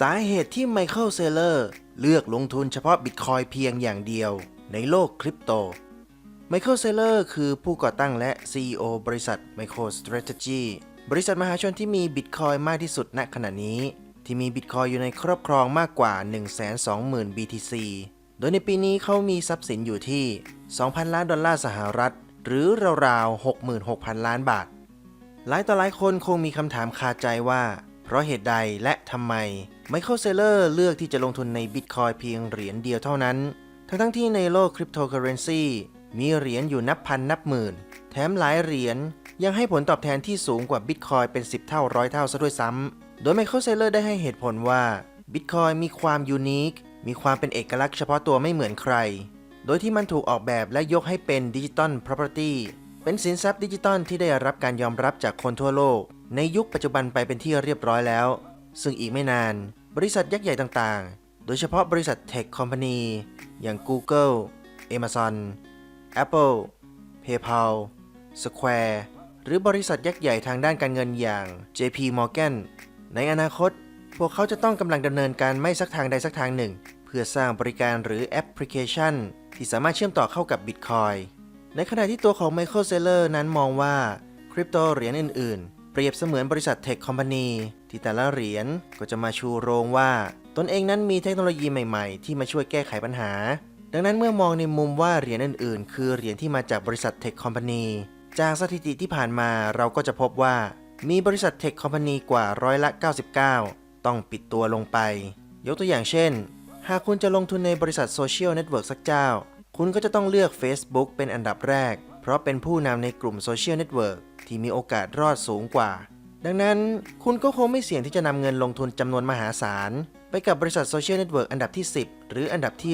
สาเหตุที่ไมเคิลเซเลอร์เลือกลงทุนเฉพาะบิตคอยเพียงอย่างเดียวในโลกคริปโต ไมเคิลเซเลอร์คือผู้ก่อตั้งและ CEO บริษัท MicroStrategy บริษัทมหาชนที่มีบิตคอยมากที่สุดณขณะนี้ ที่มีบิตคอยอยู่ในครอบครองมากกว่า 120,000 BTC โดยในปีนี้เขามีทรัพย์สินอยู่ที่ 2,000 ล้านดอลลาร์สหรัฐ หรือราวๆ 66,000 ล้านบาท หลายต่อหลายคนคงมีคำถามคาใจว่า เพราะเหตุใดและทำไมไมเคิลเซเลอร์เลือกที่จะลงทุนในบิตคอยเพียงเหรียญเดียวเท่านั้น ทั้งทั้งที่ในโลกคริปโตเคอเรนซีมีเหรียญอยู่นับพันนับหมื่น แถมหลายเหรียญยังให้ผลตอบแทนที่สูงกว่าบิตคอยเป็น 10 เท่าร้อยเท่าซะด้วยซ้ำ โดยไมเคิลเซเลอร์ได้ให้เหตุผลว่าบิตคอยมีความยูนิค มีความเป็นเอกลักษณ์เฉพาะตัวไม่เหมือนใคร โดยที่มันถูกออกแบบและยกให้เป็นดิจิตอล property เป็นสินทรัพย์ดิจิตอลที่ได้รับการยอมรับจากคนทั่วโลก ในยุคปัจจุบันไปเป็นที่เรียบร้อยแล้ว ซึ่งอีกไม่นาน บริษัทยักษ์ใหญ่ต่างๆ โดยเฉพาะบริษัทเทคคอมพานีอย่าง Google Amazon Apple PayPal Square หรือบริษัทยักษ์ใหญ่ทางด้านการเงินอย่าง JP Morgan ในอนาคต พวกเขาจะต้องกำลังดำเนินการไม่สักทางใดสักทางหนึ่ง เพื่อสร้างบริการหรือแอปพลิเคชัน ที่สามารถเชื่อมต่อเข้ากับ Bitcoin ในขณะที่ตัวของ Michael Saylor นั้นมองว่าคริปโตเหรียญอื่นๆ เปรียบเสมือนบริษัทเทคคอมพานีที่แต่ละเหรียญก็จะมาชูโรงว่า ตนเองนั้นมีเทคโนโลยีใหม่ๆ ที่มาช่วยแก้ไขปัญหา ดังนั้นเมื่อมองในมุมว่าเหรียญอื่นๆ คือเหรียญที่มาจากบริษัทเทคคอมพานีจากสถิติที่ผ่านมาเราก็จะพบว่า มีบริษัทเทคคอมพานีกว่าร้อยละ 99 ต้องปิดตัวลงไป ยกตัวอย่างเช่น หากคุณจะลงทุนในบริษัทโซเชียลเน็ตเวิร์กสักเจ้า คุณก็จะต้องเลือก Facebook เป็นอันดับแรก เพราะเป็นผู้นำในกลุ่มโซเชียลเน็ตเวิร์กที่มีโอกาสรอดสูงกว่า ดังนั้นคุณก็คงไม่เสี่ยงที่จะนำเงินลงทุนจำนวนมหาศาล ไปกับบริษัทโซเชียลเน็ตเวิร์กอันดับที่ 10 หรืออันดับที่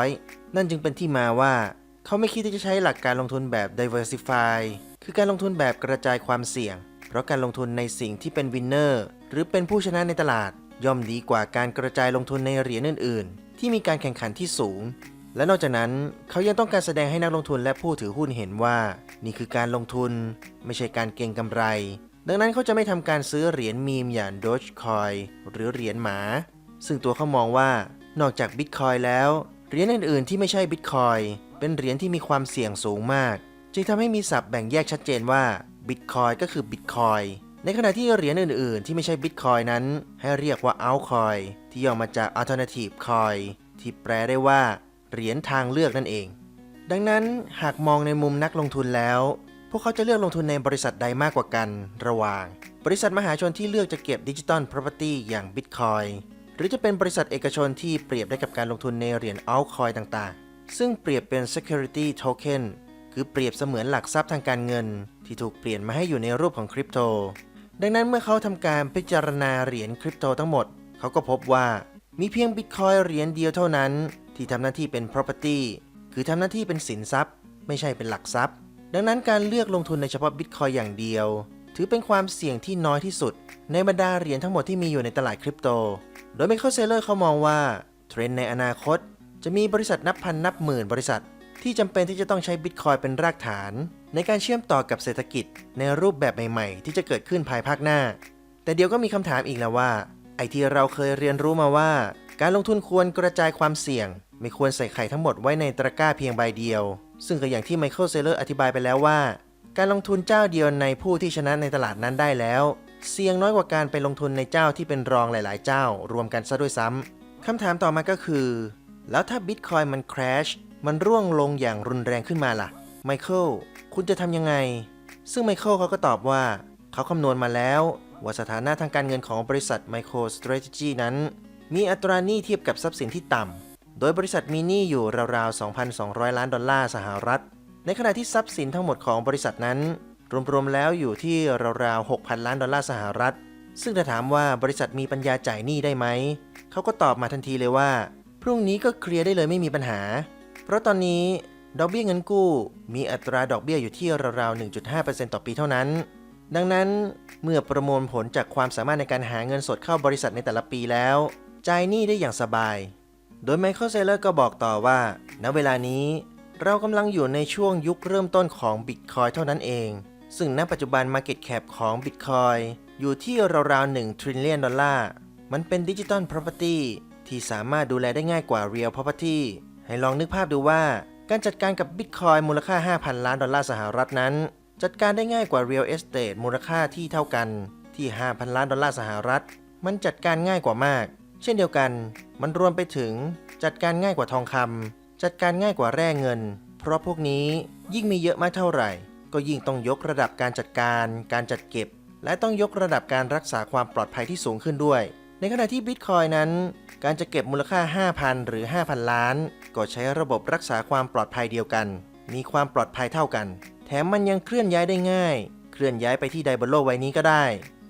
100 นั่นจึงเป็นที่มาว่า เขาไม่คิดที่จะใช้หลักการลงทุนแบบ diversify คือการลงทุนแบบกระจายความเสี่ยง เพราะการลงทุนในสิ่งที่เป็นวินเนอร์หรือเป็นผู้ชนะในตลาด ย่อมดีกว่าการกระจายลงทุนในเหรียญอื่น ๆ ที่มีการแข่งขันที่สูง และนอกจากนั้นเขายังต้องการแสดงให้นักลงทุนและผู้ถือหุ้นเห็นว่า นี่คือการลงทุน ไม่ใช่การเก็งกำไร ดังนั้นเขาจะไม่ทำการซื้อเหรียญมีมอย่าง Dogecoin หรือเหรียญหมา ซึ่งตัวเขามองว่า นอกจาก Bitcoin แล้วเหรียญอื่นๆที่ไม่ใช่ Bitcoin เป็นเหรียญที่มีความเสี่ยงสูงมาก จึงทำให้มีศัพท์แบ่งแยกชัดเจนว่า Bitcoin ก็คือ Bitcoin ในขณะที่เหรียญอื่นๆ ที่ไม่ใช่ Bitcoin นั้น ให้เรียกว่า Altcoin ที่ย่อมาจาก Alternative Coin ที่แปลได้ว่า เหรียญทางเลือกนั่นเอง ดังนั้นหากมองในมุมนักลงทุนแล้ว พวกเขาจะเลือกลงทุนในบริษัทใดมากกว่ากัน ระหว่าง บริษัทมหาชนที่เลือกจะเก็บดิจิตอล property อย่าง Bitcoin หรือจะเป็นบริษัทเอกชนที่เปรียบได้กับการลงทุนในเหรียญ altcoin ต่างๆ ซึ่งเปรียบเป็น security token คือเปรียบเสมือนหลักทรัพย์ทางการเงิน ที่ถูกเปลี่ยนมาให้อยู่ในรูปของคริปโต ดังนั้นเมื่อเขาทำการพิจารณาเหรียญคริปโตทั้งหมด เขาก็พบว่ามีเพียงบิตคอยเหรียญเดียวเท่านั้น ที่ทำหน้าที่เป็น property คือทำหน้าที่เป็นสินทรัพย์ ไม่ใช่เป็นหลักทรัพย์ ดังนั้นการเลือกลงทุนในเฉพาะบิตคอยอย่างเดียว ถือเป็นความเสี่ยงที่น้อยที่สุด ในบรรดาเหรียญทั้งหมดที่มีอยู่ในตลาดคริปโต โดยไมเคิลเซเลอร์เขามองว่า เทรนด์ในอนาคต จะมีบริษัทนับพันนับหมื่นบริษัท ที่จำเป็นที่จะต้องใช้บิตคอยเป็นรากฐาน ในการเชื่อมต่อกับเศรษฐกิจ ในรูปแบบใหม่ ๆ ที่จะเกิดขึ้นภายภาคหน้า แต่เดี๋ยวก็มีคำถามอีกแล้วว่าไอที่เราเคยเรียนรู้มาว่า การลงทุนควรกระจายความเสี่ยง ไม่ควรใส่ไข่ทั้งหมดไว้ในตะกร้าเพียงใบเดียว ซึ่งก็อย่างที่ไมเคิลเซเลอร์อธิบายไปแล้วว่า การลงทุนเจ้าเดียวในผู้ที่ชนะในตลาดนั้นได้แล้ว เสี่ยงน้อยกว่าการไปลงทุนในเจ้าที่เป็นรองหลาย ๆ เจ้ารวมกันซะด้วยซ้ำคำถามต่อมาก็คือ แล้วถ้าบิตคอยมันคราชมันร่วงลงอย่างรุนแรงขึ้นมาล่ะไมเคิลคุณจะทำยังไง ซึ่งไมเคิลเขาก็ตอบว่า เขาคำนวณมาแล้ว ว่าสถานะทางการเงินของบริษัท MicroStrategy นั้น มีอัตราหนี้เทียบกับทรัพย์สินที่ต่ำ โดยบริษัทมีหนี้อยู่ราวๆ 2,200 ล้านดอลลาร์สหรัฐ ในขณะที่ทรัพย์สินทั้งหมดของบริษัทนั้น รวมๆ แล้วอยู่ที่ราวๆ 6,000 ล้านดอลลาร์สหรัฐ ซึ่งถ้าถามว่าบริษัทมีปัญญาจ่ายหนี้ได้ไหม เขาก็ตอบมาทันทีเลยว่า พรุ่งนี้ก็เคลียร์ได้เลยไม่มีปัญหา เพราะตอนนี้ดอกเบี้ยเงินกู้ มีอัตราดอกเบี้ยอยู่ที่ราวๆ 1.5%ต่อปีเท่านั้น ดังนั้นเมื่อประมวลผลจากความสามารถในการหาเงินสดเข้าบริษัทในแต่ละปีแล้ว จ่ายหนี้ได้อย่างสบาย โดยไมเคิลเซเลอร์ก็บอกต่อว่า ณ เวลานี้เรากำลังอยู่ในช่วงยุคเริ่มต้นของบิตคอยเท่านั้นเอง ซึ่งณปัจจุบัน Market Cap ของ Bitcoin อยู่ที่ราวๆ1 trillion ดอลลาร์ มันเป็นดิจิตอล property ที่สามารถดูแลได้ง่ายกว่า real property ให้ลองนึกภาพดูว่า การจัดการกับ Bitcoin มูลค่า 5,000 ล้านดอลลาร์สหรัฐนั้น จัดการได้ง่ายกว่า real estate มูลค่าที่เท่ากันที่ 5,000 ล้านดอลลาร์สหรัฐ มันจัดการง่ายกว่ามาก เช่นเดียวกัน มันรวมไปถึงจัดการง่ายกว่าทองคำจัดการง่ายกว่าแร่เงิน เพราะพวกนี้ยิ่งมีเยอะมากเท่าไหร่ ก็ยิ่งต้องยกระดับการจัดการ การจัดเก็บ และต้องยกระดับการรักษาความปลอดภัยที่สูงขึ้นด้วย ในขณะที่บิตคอยนั้น การจะเก็บมูลค่า 5,000 หรือ 5,000 ล้าน ก็ใช้ระบบรักษาความปลอดภัยเดียวกัน มีความปลอดภัยเท่ากัน แถมมันยังเคลื่อนย้ายได้ง่าย เคลื่อนย้ายไปที่ใดบนโลกใบนี้ก็ได้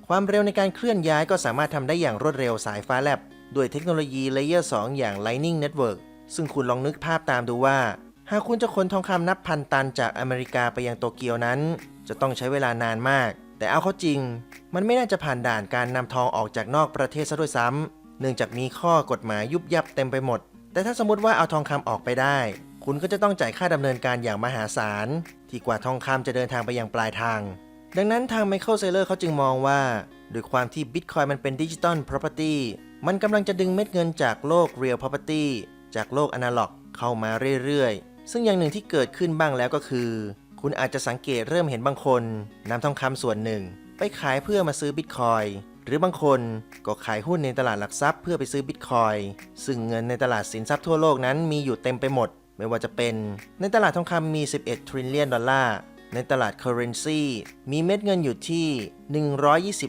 ความเร็วในการเคลื่อนย้ายก็สามารถทำได้อย่างรวดเร็วสายฟ้าแลบ ด้วยเทคโนโลยีเลเยอร์2อย่าง Lightning Network ซึ่งคุณลองนึกภาพตามดูว่า หากคุณจะขนทองคำนับพันตันจากอเมริกาไปยังโตเกียวนั้น จะต้องใช้เวลานานมาก แต่เอาเข้าจริง มันไม่น่าจะผ่านด่านการนำทองออกจากนอกประเทศซะด้วยซ้ำเนื่องจากมีข้อกฎหมายยุบยับเต็มไปหมด แต่ถ้าสมมติว่าเอาทองคำออกไปได้ คุณก็จะต้องจ่ายค่าดำเนินการอย่างมหาศาล ที่กว่าทองคำจะเดินทางไปยังปลายทาง ดังนั้นทางไมเคิลเซเลอร์เขาจึงมองว่าด้วยความที่บิตคอยมันเป็นดิจิตอล property มันกำลังจะดึงเม็ดเงินจากโลก real property จากโลกอนาล็อกเข้ามาเรื่อยๆ ซึ่งอย่างหนึ่งที่เกิดขึ้นบ้างแล้วก็คือ คุณอาจจะสังเกตเริ่มเห็นบางคนนำทองคำส่วนหนึ่ง ไปขายเพื่อมาซื้อบิตคอยหรือบางคนก็ขายหุ้นในตลาดหลักทรัพย์เพื่อไปซื้อบิตคอยซึ่งเงินในตลาดสินทรัพย์ทั่วโลกนั้นมีอยู่เต็มไปหมด ไม่ว่าจะเป็นในตลาดทองคำมี 11 trillion ดอลลาร์ในตลาด currency มีเม็ดเงินอยู่ที่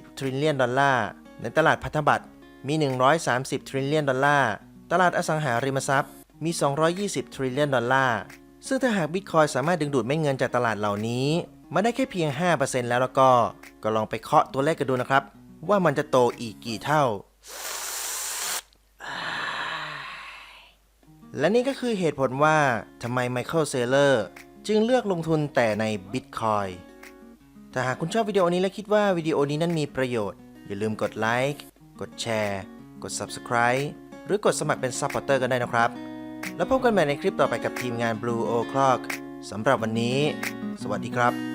120 trillion ดอลลาร์ในตลาดพันธบัตร มี 130 trillion ดอลลาร์ ตลาดอสังหาริมทรัพย์ มี 220 trillion ดอลลาร์ ซึ่งถ้าหากบิตคอยสามารถดึงดูดเม็ดเงินจากตลาดเหล่านี้ มาได้แค่เพียง 5%แล้วแล้วก็ ก็ลองไปเคาะตัวเลขกันดูนะครับ ว่ามันจะโตอีกกี่เท่า และนี่ก็คือเหตุผลว่าทำไมไมเคิลเซเลอร์จึงเลือกลงทุนแต่ใน Bitcoin ถ้าหากคุณชอบวิดีโอนี้และคิดว่าวิดีโอนี้นั้นมีประโยชน์ อย่าลืมกดไลค์ กดแชร์ กด Subscribe หรือกดสมัครเป็น Supporter กันได้นะครับ แล้วพบกันใหม่ในคลิปต่อไปกับทีมงาน Blue O'Clock สำหรับวันนี้ สวัสดีครับ